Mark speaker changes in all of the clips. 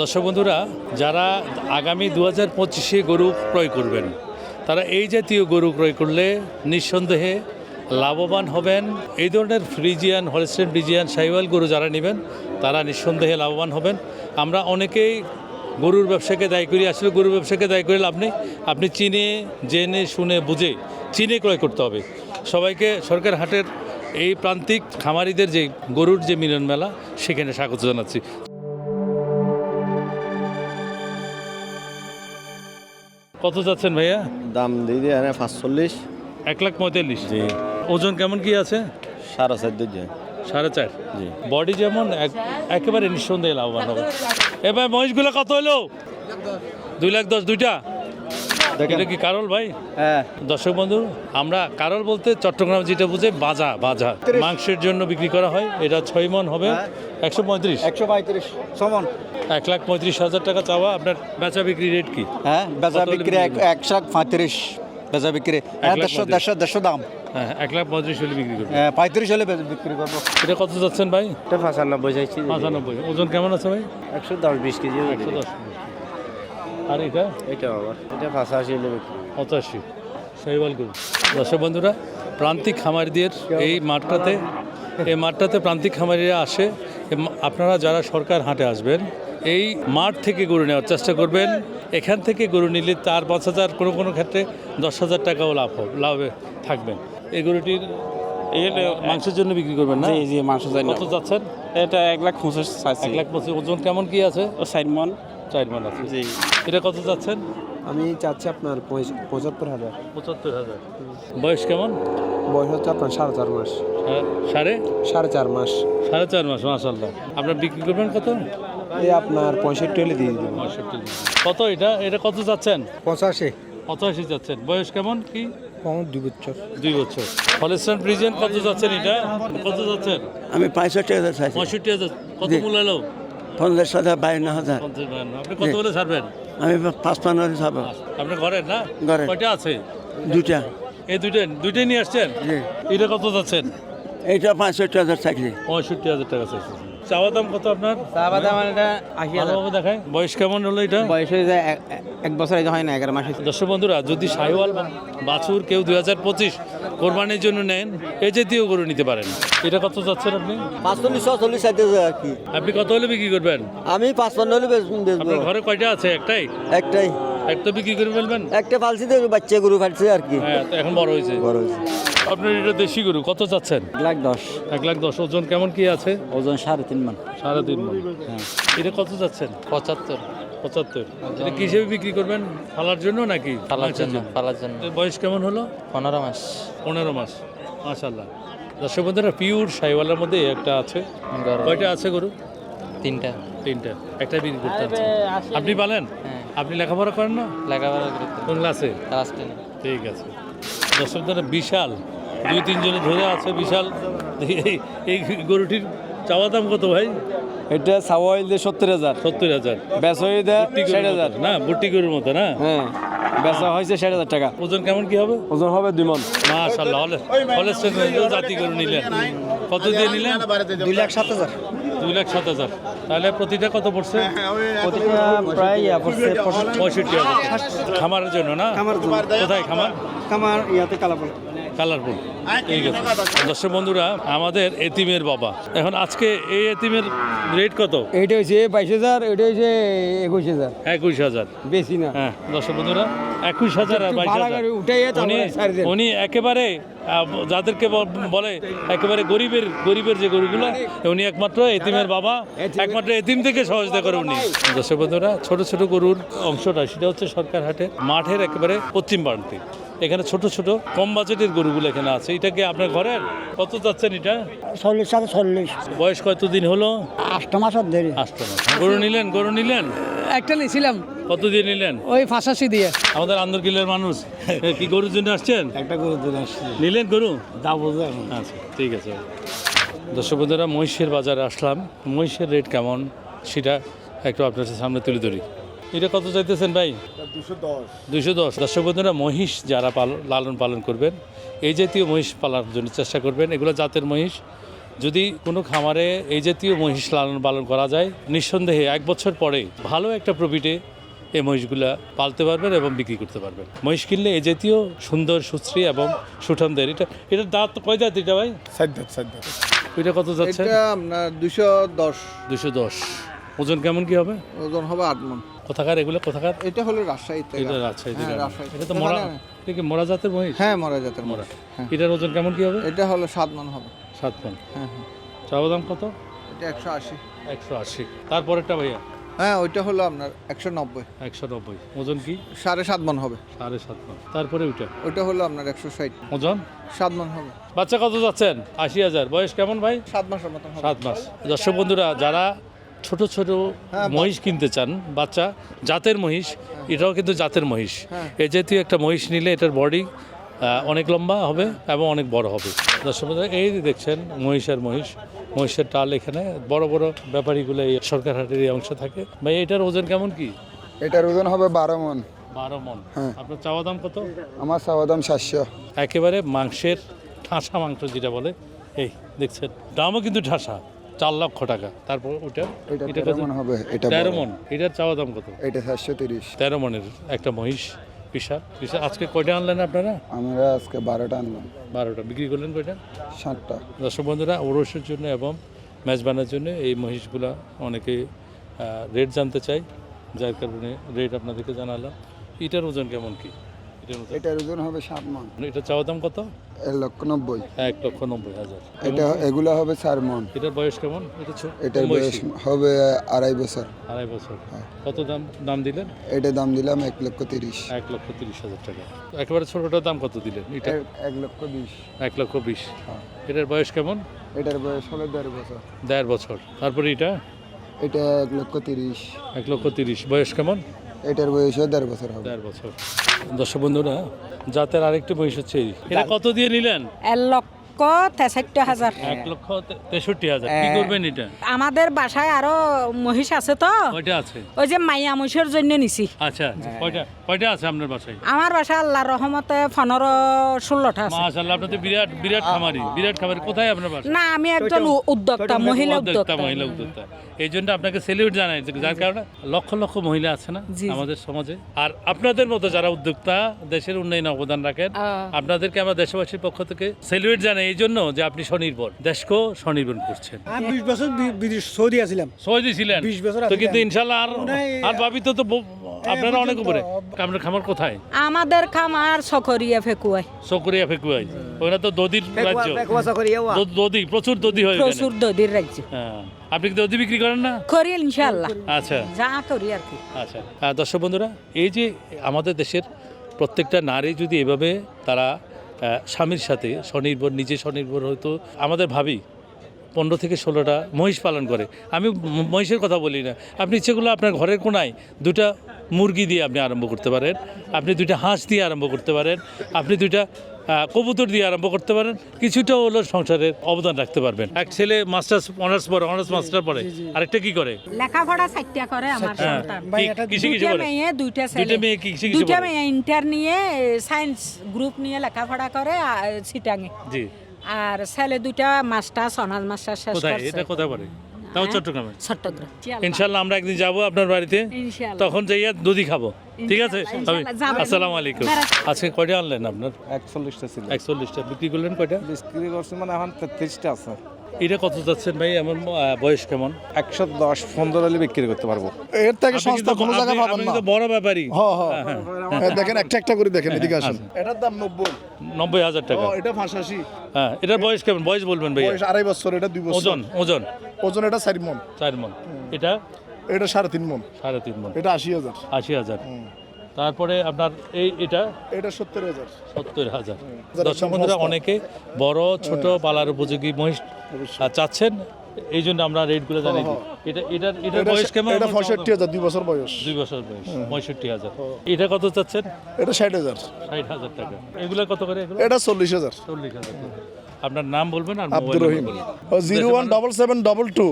Speaker 1: দর্শক বন্ধুরা, যারা আগামী দু হাজার পঁচিশে গরু ক্রয় করবেন, তারা এই জাতীয় গরু ক্রয় করলে নিঃসন্দেহে লাভবান হবেন। এই ধরনের ফ্রিজিয়ান, হলস্টেন ফ্রিজিয়ান সাইওয়াল গরু যারা নেবেন, তারা নিঃসন্দেহে লাভবান হবেন। আমরা অনেকেই গরুর ব্যবসাকে দায়ী করি, আসলে গরুর ব্যবসাকে দায়ী করে লাভ নেই। আপনি চিনে, জেনে, শুনে, বুঝে, চিনে ক্রয় করতে হবে। সবাইকে সরকার হাটের এই প্রান্তিক খামারিদের যে গরুর যে মিলন মেলা, সেখানে স্বাগত জানাচ্ছি। কত যাচ্ছেন ভাইয়া?
Speaker 2: দাম দিয়ে দিয়ে পাঁচ পাঁচচল্লিশ।
Speaker 1: এক লাখ পঁয়তাল্লিশ।
Speaker 2: জি।
Speaker 1: ওজন কেমন কি আছে?
Speaker 2: সাড়ে চার দিয়ে
Speaker 1: সাড়ে চার?
Speaker 2: জি।
Speaker 1: বডি যেমন এক- একেবারে নিঃসন্দেহে লাভবান হবে। এবার মহিষগুলো কত হলো? দুই লাখ দশ দুইটা? এটা কি কারল ভাই?
Speaker 2: হ্যাঁ।
Speaker 1: দর্শক বন্ধু আমরা কারল বলতে চট্টগ্রাম যেটা বুঝে বাজা বাজা। মাংসের জন্য বিক্রি করা হয়। এটা ছয় মন হবে। একশো পঁয়ত্রিশ।
Speaker 2: একশো পঁয়ত্রিশ। সমান
Speaker 1: এক লাখ পঁয়ত্রিশ হাজার টাকা চাওয়া। আপনার বেচা বিক্রি রেট কি?
Speaker 2: হ্যাঁ বেচা বিক্রি এক একশো পঁয়ত্রিশ। বেচা বিক্রি। হ্যাঁ দেড়শো দেড়শো দেড়শো দাম।
Speaker 1: হ্যাঁ এক লাখ পঁয়ত্রিশ হলে বিক্রি করবেন।
Speaker 2: হ্যাঁ, পঁয়ত্রিশ হলে বেচা- বিক্রি করব।
Speaker 1: এটা কত যাচ্ছেন ভাই?
Speaker 3: এটা পঁচানব্বই চাইছি
Speaker 1: পঁচানব্বই। ওজন কেমন আছে ভাই?
Speaker 3: একশো দশ বিশ কেজি।
Speaker 1: একশো দশ আর এটা?
Speaker 3: এটা আবার এটা পঁচাশি হলে
Speaker 1: পঁচাশি। শৈবাল গরু। দর্শক বন্ধুরা প্রান্তিক খামারিদের এই মাঠটাতে এই মাঠটাতে প্রান্তিক খামারিরা আসে। আপনারা যারা সরকার হাটে আসবেন এই মাঠ থেকে গরু নেওয়ার চেষ্টা করবেন। এখান থেকে গরু নিলে তার পাঁচ হাজার কোনো কোনো ক্ষেত্রে দশ হাজার টাকাও লাভ হবে লাভে থাকবেন। এই গরুটির মাংসের জন্য বিক্রি করবেন না?
Speaker 3: জি মাংস
Speaker 1: কত যাচ্ছেন?
Speaker 3: এটা এক লাখ পঁচাশ
Speaker 1: এক লাখ পঁচিশ ওজন কেমন কি আছে?
Speaker 3: সাইড মন।
Speaker 1: চার মান আছে।
Speaker 3: জি।
Speaker 1: এটা কত যাচ্ছেন?
Speaker 4: আমি চাচ্ছি আপনার পঁচাত্তর হাজার।
Speaker 1: পঁচাত্তর হাজার। বয়স কেমন?
Speaker 4: বয়স হচ্ছে আপনার সাড়ে চার মাস।
Speaker 1: হ্যাঁ, সাড়ে?
Speaker 4: সাড়ে চার মাস।
Speaker 1: সাড়ে চার মাস মাসাল্লাহ আপনার বিক্রি করবেন কত?
Speaker 4: এই আপনার পঁয়ষট্টি হলে দিয়ে দেবো।
Speaker 1: পঁয়ষট্টি কত এটা? এটা কত যাচ্ছেন?
Speaker 4: পঁচাশি।
Speaker 1: পঁচাশি যাচ্ছেন। বয়স কেমন কি?
Speaker 4: দুই বছর।
Speaker 1: দুই বছর। হলেস্টান প্রিজেন্ট কত যাচ্ছেন এটা? কত যাচ্ছেন?
Speaker 5: আমি পঁয়ষট্টি হাজার
Speaker 1: পঁয়ষট্টি হাজার। কত। মূল্য
Speaker 5: পঞ্চাশ হাজার বায়ান্ন হাজার।
Speaker 1: আপনি কত হলে ছাড়বেন?
Speaker 5: আমি পাঁচ পান্ন যাব
Speaker 1: আপনার ঘরের না?
Speaker 5: ঘরে
Speaker 1: কয়টা আছে?
Speaker 5: দুটা
Speaker 1: এই দুইটা দুইটাই নিয়ে আসছেন? এটা কত যাচ্ছেন?
Speaker 5: এইটা পঁয়ষট্টি হাজার চাকরি
Speaker 1: পঁয়ষট্টি হাজার টাকা চাইছে। চাওয়া দাম কত আপনার?
Speaker 3: চা বাদাম এটা আশি হাজার।
Speaker 1: দেখায় বয়স কেমন হলো এটা?
Speaker 3: বয়স হয়ে যায় এক- এক বছর যে হয় না এগারো মাস।
Speaker 1: দর্শক বন্ধুরা যদি সাহিওয়াল বাছুর কেউ দুই হাজার পঁচিশ কোরবানির জন্য নেন এই জাতীয় গরু নিতে পারেন। এটা কত যাচ্ছেন আপনি?
Speaker 2: পাঁচচল্লিশ ছচল্লিশ সাইতে আর কি।
Speaker 1: আপনি কত হলে বিক্রি করবেন?
Speaker 2: আমি পাঁচপান্ন হলে বেচবো।
Speaker 1: ঘরে কয়টা আছে? একটাই?
Speaker 2: একটাই।
Speaker 1: একটা বিক্রি করে ফেলবেন?
Speaker 2: একটা ফালছি তো বাচ্চা গরু ফালছে আর কি।
Speaker 1: হ্যাঁ এখন বড় হয়েছে।
Speaker 2: বড় হয়েছে।
Speaker 1: আপনার এটা দেশি গরু কত চাচ্ছেন?
Speaker 2: এক লাখ দশ।
Speaker 1: এক লাখ দশ ওজন কেমন কি আছে?
Speaker 2: ওজন সাড়ে তিন মান।
Speaker 1: সাড়ে তিন মণ। এটা কত চাচ্ছেন?
Speaker 6: পঁচাত্তর।
Speaker 1: পঁচাত্তর। এটা কি হিসেবে বিক্রি করবেন? ফালার জন্য নাকি?
Speaker 6: পালার জন্য পালার জন্য।
Speaker 1: বয়স কেমন হলো?
Speaker 6: পনেরো মাস।
Speaker 1: পনেরো মাস। মাশাল্লাহ দর্শক বন্ধুরা পিওর সাইওয়ালের মধ্যে একটা আছে। কয়টা আছে গরু?
Speaker 6: তিনটা।
Speaker 1: তিনটা। একটা বিক্রি করতে আপনি পালেন?
Speaker 6: হ্যাঁ।
Speaker 1: আপনি লেখাপড়া করেন না?
Speaker 6: লেখাপড়া
Speaker 1: কোন ক্লাসে?
Speaker 6: ক্লাস টেনে।
Speaker 1: ঠিক আছে। দর্শক ধরে বিশাল দুই তিনজনে ধরে আছে বিশাল। এই এই গরুটির চাওয়া দাম কত ভাই?
Speaker 4: এটা সাওয়াইল দিয়ে সত্তর হাজার।
Speaker 1: সত্তর হাজার।
Speaker 4: বেচা হয়ে দেয়
Speaker 1: বুট্টি
Speaker 4: ষাট হাজার।
Speaker 1: না বুট্টি গরুর মতো না?
Speaker 4: হ্যাঁ বেচা হয়েছে ষাট হাজার টাকা।
Speaker 1: ওজন কেমন কি হবে?
Speaker 4: ওজন হবে দুই মন।
Speaker 1: মাশাল্লাহ হলে হলে জাতি গরু নিলেন। কত দিয়ে নিলেন?
Speaker 4: দুই লাখ সাত হাজার।
Speaker 1: দুই লাখ সাত হাজার। তাহলে প্রতিটা কত পড়ছে?
Speaker 4: প্রতিটা প্রায় পড়ছে
Speaker 1: পঁয়ষট্টি হাজার। খামারের জন্য না। কোথায় খামার?
Speaker 4: খামার ইয়াতে কালাপুর।
Speaker 1: কালারফুল। ঠিক আছে দর্শক বন্ধুরা আমাদের এতিমের বাবা। এখন আজকে এই এতিমের রেট কত?
Speaker 4: এইটা হয়েছে বাইশ হাজার এটা হয়েছে একুশ হাজার।
Speaker 1: একুশ হাজার।
Speaker 4: বেশি না।
Speaker 1: হ্যাঁ দর্শক বন্ধুরা একুশ হাজার আর বাইশ হাজার। উনি একেবারে যাদেরকে বলে একেবারে গরিবের গরিবের যে গরুগুলো উনি একমাত্র এতিমের বাবা। একমাত্র এতিম থেকে সহযোগিতা করে উনি। দর্শক বন্ধুরা ছোট ছোট গরুর অংশটা সেটা হচ্ছে সরকার হাটে মাঠের একেবারে পশ্চিম প্রান্তে এখানে ছোট ছোট কম বাজেটের গরুগুলো এখানে আছে। এটা কি আপনার ঘরের? কত যাচ্ছেন এটা?
Speaker 7: চল্লিশ সাথে চল্লিশ।
Speaker 1: বয়স কতদিন হলো?
Speaker 7: আষ্ট মাসের দেরি
Speaker 1: আষ্ট মাস। গরু নিলেন? গরু নিলেন?
Speaker 7: একটা নিয়েছিলাম।
Speaker 1: কত দিয়ে নিলেন?
Speaker 7: ওই ফাঁসাশি দিয়ে।
Speaker 1: আমাদের আন্দরকিলের মানুষ। কি গরুর জন্য আসছেন?
Speaker 4: একটা গরু দিন আসছে।
Speaker 1: নিলেন গরু?
Speaker 4: যাব
Speaker 1: আচ্ছা ঠিক আছে। দর্শক বন্ধুরা মহিষের বাজারে আসলাম। মহিষের রেট কেমন? সেটা একটু আপনার সামনে তুলে ধরি। এটা কত চাইতেছেন ভাই? দুশো দশ। দর্শক বন্ধুরা মহিষ যারা লালন পালন করবেন এই জাতীয় মহিষ পালার জন্য চেষ্টা করবেন। এগুলো জাতের মহিষ। যদি কোনো খামারে এই জাতীয় মহিষ লালন পালন করা যায় নিঃসন্দেহে এক বছর পরে ভালো একটা প্রফিটে এই মহিষগুলা পালতে পারবেন এবং বিক্রি করতে পারবেন। মহিষ কিনলে এই জাতীয় সুন্দর সুশ্রী এবং সুঠামদের এটা এটার দাঁত কয় দাঁত এটা ভাই?
Speaker 4: সাদ্দাত সাদ্দাত
Speaker 1: ওইটা কত যাচ্ছে?
Speaker 8: এটা আপনার দুশো দশ।
Speaker 1: দুশো দশ। ওজন কেমন কি হবে?
Speaker 8: ওজন হবে আট মন।
Speaker 1: কোথাকার এগুলো কোথাকার?
Speaker 8: এটা হলো রাজশাহী
Speaker 1: এটা রাজশাহী।
Speaker 8: হ্যাঁ,
Speaker 1: এটা তো মরা। এটা কি মরা জাতের মহিষ?
Speaker 8: হ্যাঁ মরা জাতের
Speaker 1: মরা।
Speaker 8: হ্যাঁ।
Speaker 1: এটার ওজন কেমন কি হবে?
Speaker 8: এটা হলো সাত মন হবে।
Speaker 1: সাত মন
Speaker 8: হ্যাঁ হ্যাঁ।
Speaker 1: চাওয়া দাম কত?
Speaker 8: এটা একশো আশি।
Speaker 1: একশো আশি। তারপরেরটা ভাইয়া?
Speaker 8: হ্যাঁ ওইটা হলো আপনার একশো নব্বই।
Speaker 1: একশো নব্বই। ওজন কি?
Speaker 8: সাড়ে সাত মন হবে।
Speaker 1: সাড়ে সাত মন তারপরে ওইটা?
Speaker 8: ওইটা হলো আপনার একশো ষাট।
Speaker 1: ওজন?
Speaker 8: সাত মন হবে।
Speaker 1: বাচ্চা কত যাচ্ছেন? আশি হাজার। বয়স কেমন ভাই?
Speaker 8: সাত মাসের হবে।
Speaker 1: সাত মাস। দর্শক বন্ধুরা যারা ছোট ছোট মহিষ কিনতে চান বাচ্চা জাতের মহিষ এটাও কিন্তু জাতের মহিষ। এই জাতীয় একটা মহিষ নিলে এটার বডি অনেক লম্বা হবে এবং অনেক বড় হবে। দর্শক এই যে দেখছেন মহিষের মহিষ মহিষের টাল এখানে বড় বড় ব্যাপারীগুলো এই সরকার হাটের এই অংশ থাকে। ভাই এটার ওজন কেমন কি?
Speaker 9: এটার ওজন হবে বারো মন।
Speaker 1: বারো মন। আপনার চাওয়া দাম কত?
Speaker 9: আমার চাওয়া দাম সাতশো।
Speaker 1: একেবারে মাংসের ঠাঁসা মাংস যেটা বলে এই দেখছেন দামও কিন্তু ঠাসা। চার লক্ষ টাকা। তারপর ওটা
Speaker 9: এটা তেরো মন হবে এটা
Speaker 1: তেরো মন। এটার চাওয়া দাম কত?
Speaker 9: এটা সাতশো তিরিশ।
Speaker 1: তেরো মনের একটা মহিষ পিসা পিসা আজকে কয়টা আনলেন আপনারা?
Speaker 9: আমরা আজকে বারোটা আনলাম।
Speaker 1: বারোটা। বিক্রি করলেন কয়টা?
Speaker 9: সাতটা।
Speaker 1: দর্শক বন্ধুরা ওরসের জন্য এবং মেজবানের জন্য এই মহিষগুলা অনেকে রেট জানতে চাই যার কারণে রেট আপনাদেরকে জানালাম। এটার ওজন কেমন কি? এটার ওজন
Speaker 9: এটার ওজন হবে সাত মন।
Speaker 1: এটা চাওয়া দাম কত?
Speaker 9: এক লক্ষ নব্বই।
Speaker 1: এক লক্ষ নব্বই হাজার।
Speaker 9: এটা এগুলো হবে চার মন
Speaker 1: এটার বয়স কেমন?
Speaker 9: এটার বয়স হবে আড়াই বছর।
Speaker 1: আড়াই বছর। কত দাম দাম দিলেন?
Speaker 9: এটা দাম দিলাম এক লক্ষ তিরিশ।
Speaker 1: এক লক্ষ তিরিশ হাজার টাকা। একেবারে ছোটটার দাম কত দিলেন? এটা
Speaker 9: এক- লক্ষ বিশ।
Speaker 1: এক লক্ষ বিশ। এটার বয়স কেমন?
Speaker 9: এটার বয়স হলো দেড় বছর।
Speaker 1: দেড় বছর। তারপরে এটা?
Speaker 9: এটা এক লক্ষ তিরিশ।
Speaker 1: এক লক্ষ তিরিশ। বয়স কেমন?
Speaker 9: এটার দেড় বছর হবে।
Speaker 1: দেড় বছর। দর্শক বন্ধুরা জাতের আরেকটি বয়স হচ্ছে এই। এটা কত দিয়ে নিলেন
Speaker 10: এক লক্ষ তেষট্টি হাজার।
Speaker 1: এক লক্ষ তেষট্টি হাজার। কি করবেন এটা?
Speaker 10: আমাদের বাসায় আরও মহিষ আছে তো।
Speaker 1: কয়টা আছে?
Speaker 10: ওই যে মাইয়া মহিষের জন্য নিছি।
Speaker 1: আচ্ছা কয়টা কয়টা আছে আপনার বাসায়?
Speaker 10: আমার বাসায় আল্লাহর রহমতে পনেরো ষোলোটা আছে।
Speaker 1: মাশাআল্লাহ আপনি তো বিরাট বিরাট খামারি। বিরাট খামারি। কোথায় আপনার বাসা?
Speaker 10: না আমি একজন উদ্যোক্তা মহিলা।
Speaker 1: উদ্যোক্তা মহিলা উদ্যোক্তা। এই জন্য আপনাকে সেলিউট জানাই যার কারণে লক্ষ লক্ষ মহিলা আছে না। আমাদের সমাজে। আর আপনাদের মতো যারা উদ্যোক্তা দেশের উন্নয়নে অবদান রাখেন আপনাদেরকে আমরা দেশবাসীর পক্ষ থেকে সেলিউট জানাই। এই জন্য যে আপনি স্বনির্ভর। দেশকেও স্বনির্ভর করছেন।
Speaker 4: আমি বিশ বছর বিদেশ সৌদি আছিলাম।
Speaker 1: সহজে ছিলেন?
Speaker 4: 20 বছর
Speaker 1: তো কিন্তু ইনশাল্লাহ আর আর ভাবি তো তো আপনারা অনেক উপরে। আপনার খামার কোথায়?
Speaker 10: আমাদের খামার সকরিয়া ফেকুয়ায়।
Speaker 1: চকরিয়া ফেকুয়াই ওখানে তো দদির রাজ্য। দদি প্রচুর দদি হয়
Speaker 10: প্রচুর দদির রাজ্য।
Speaker 1: হ্যাঁ। আপনি কি দদি বিক্রি করেন না?
Speaker 10: করি ইনশাল্লাহ।
Speaker 1: আচ্ছা।
Speaker 10: যা করি আর কি।
Speaker 1: আচ্ছা। দর্শক বন্ধুরা এই যে আমাদের দেশের প্রত্যেকটা নারী যদি এভাবে তারা স্বামীর সাথে স্বনির্ভর, নিজে স্বনির্ভর হয়তো আমাদের ভাবি পনেরো থেকে ষোলোটা মহিষ পালন করে। আমি মহিষের কথা বলি না। আপনি ইচ্ছেগুলো আপনার ঘরের কোনায় দুটা মুরগি দিয়ে আপনি আরম্ভ করতে পারেন, আপনি দুইটা হাঁস দিয়ে আরম্ভ করতে পারেন, আপনি দুইটা কবুতর দিয়ে আরম্ভ করতে পারেন। কিছুটা হলো সংসারের অবদান রাখতে পারবেন। এক ছেলে মাস্টার্স অনার্স পড়ে অনার্স মাস্টার পড়ে। আরেকটা কি করে?
Speaker 10: লেখাপড়া চারটা করে আমার
Speaker 1: হ্যাঁ
Speaker 10: সন্তান।
Speaker 1: কি- কিসে কিসে
Speaker 10: দুইটা
Speaker 1: করে?
Speaker 10: মেয়ে দুইটা ছেলে।
Speaker 1: দুইটা মেয়ে কি- কিসে কিসে
Speaker 10: দুইটা মেয়ে ইন্টার নিয়ে সায়েন্স গ্রুপ নিয়ে লেখাপড়া করে আর সিটাঙে
Speaker 1: জি।
Speaker 10: আর ছেলে দুইটা মাস্টার্স অনার্স মাস্টার শেষ করছে।
Speaker 1: কোথায় এটা কোথায় পড়ে? তাও চট্টগ্রামে?
Speaker 10: চট্টগ্রাম।
Speaker 1: ইনশাল্লাহ আমরা একদিন যাব আপনার বাড়িতে। তখন যাইয়া দুধি খাব। ঠিক আছে। আসসালামু আলাইকুম। আজকে কয়টা আনলেন আপনার?
Speaker 3: একচল্লিশটা ছিল।
Speaker 1: একচল্লিশটা। বিক্রি করলেন কয়টা?
Speaker 3: বিক্রি করছি মানে এখন তেত্রিশটা আছে।
Speaker 1: এটা কত যাচ্ছেন ভাই? এমন বয়স কেমন?
Speaker 3: একশো দশ পনেরো হলে বিক্রি করতে পারব।
Speaker 11: এর থেকে সস্তা কোনো জায়গায় পাবেন
Speaker 1: আপনি
Speaker 11: না।
Speaker 1: বড় ব্যাপারী।
Speaker 11: হ্যাঁ হ্যাঁ। হ্যাঁ, দেখেন একটা একটা করে দেখেন এদিকে আসুন। এটার দাম নব্বই।
Speaker 1: নব্বই হাজার টাকা।
Speaker 11: ও এটা ফাঁসাশি।
Speaker 1: হ্যাঁ এটার বয়স কেমন? বয়স বলবেন ভাই
Speaker 11: বয়স আড়াই বছর এটা দুই বছর।
Speaker 1: ওজন ওজন।
Speaker 11: ওজন এটা চারি মন
Speaker 1: চার মন এটা?
Speaker 11: এটা সাড়ে তিন মন
Speaker 1: সাড়ে তিন মন
Speaker 11: এটা আশি হাজার।
Speaker 1: আশি হাজার। তারপরে আপনার এই এটা?
Speaker 11: এটা সত্তর হাজার।
Speaker 1: সত্তর হাজার। দর্শক বন্ধুরা অনেকে বড় ছোট পালার উপযোগী মহিষ চাচ্ছেন এই জন্য আমরা রেটগুলো দিই। এটা এটার এটার
Speaker 11: এটা
Speaker 1: বয়স কেমন?
Speaker 11: এটা পঁয়ষট্টি হাজার দুই বছর বয়স।
Speaker 1: দুই বছর বয়স পঁয়ষট্টি হাজার। এটা কত চাচ্ছেন?
Speaker 11: এটা ষাট হাজার।
Speaker 1: ষাট হাজার টাকা। এগুলো কত করে
Speaker 11: এটা চল্লিশ হাজার।
Speaker 1: চল্লিশ হাজার আপনার নাম বলবেন আর
Speaker 11: আব্দুর
Speaker 1: মোবাইল
Speaker 11: রহিম।
Speaker 1: নাম্বার বলবেন।
Speaker 11: Zero one double seven double two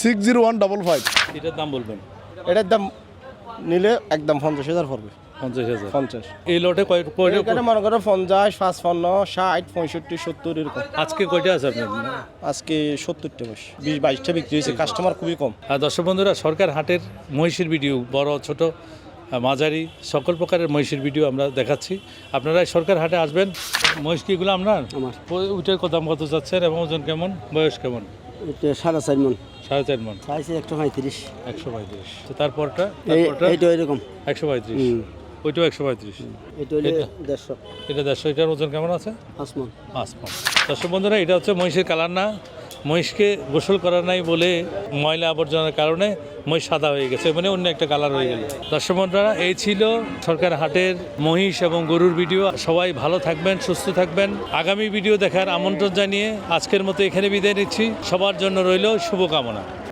Speaker 11: six zero one double five.
Speaker 1: এটার দাম বলবেন।
Speaker 4: এটার দাম নিলে একদম পঞ্চাশ হাজার পড়বে।
Speaker 1: পঞ্চাশ হাজার।
Speaker 3: পঞ্চাশ।
Speaker 1: এই লটে কয় কয়টা
Speaker 3: এখানে মনে করো পঞ্চাশ পাঁচপান্ন ষাট পঁয়ষট্টি সত্তর এরকম।
Speaker 1: আজকে কয়টা আছে আপনার?
Speaker 3: আজকে সত্তরটা বস বিশ বাইশটা বিক্রি হয়েছে। কাস্টমার খুবই কম।
Speaker 1: আর দর্শক বন্ধুরা সরকার হাটের মহিষের ভিডিও বড় ছোট মাঝারি সকল প্রকারের মহিষের ভিডিও আমরা দেখাচ্ছি। আপনারা সরকার হাটে আসবেন মহিষ কি এগুলো আপনার? ওইটার দাম কত যাচ্ছেন এবং ওজন কেমন বয়স কেমন?
Speaker 2: সাড়ে চার মন।
Speaker 1: সাড়ে চার মন।
Speaker 2: চাইছে একটা পঁয়ত্রিশ।
Speaker 1: একশো পঁয়ত্রিশ। তো তারপরটা?
Speaker 2: এইটা এরকম
Speaker 1: একশো পঁয়ত্রিশ। ওইটাও একশো পঁয়ত্রিশ।
Speaker 2: দেড়শো।
Speaker 1: এটা দেড়শো। এটার ওজন কেমন আছে?
Speaker 2: মন।
Speaker 1: পাঁচ পাঁচ দর্শক বন্ধুরা এটা হচ্ছে মহিষের কালার না। মহিষকে গোসল করা নাই বলে ময়লা আবর্জনার কারণে মহিষ সাদা হয়ে গেছে মানে অন্য একটা কালার হয়ে গেল। দর্শক বন্ধুরা, এই ছিল সরকার হাটের মহিষ এবং গরুর ভিডিও সবাই ভালো থাকবেন, সুস্থ থাকবেন। আগামী ভিডিও দেখার আমন্ত্রণ জানিয়ে আজকের মতো এখানে বিদায় নিচ্ছি। সবার জন্য রইল শুভকামনা।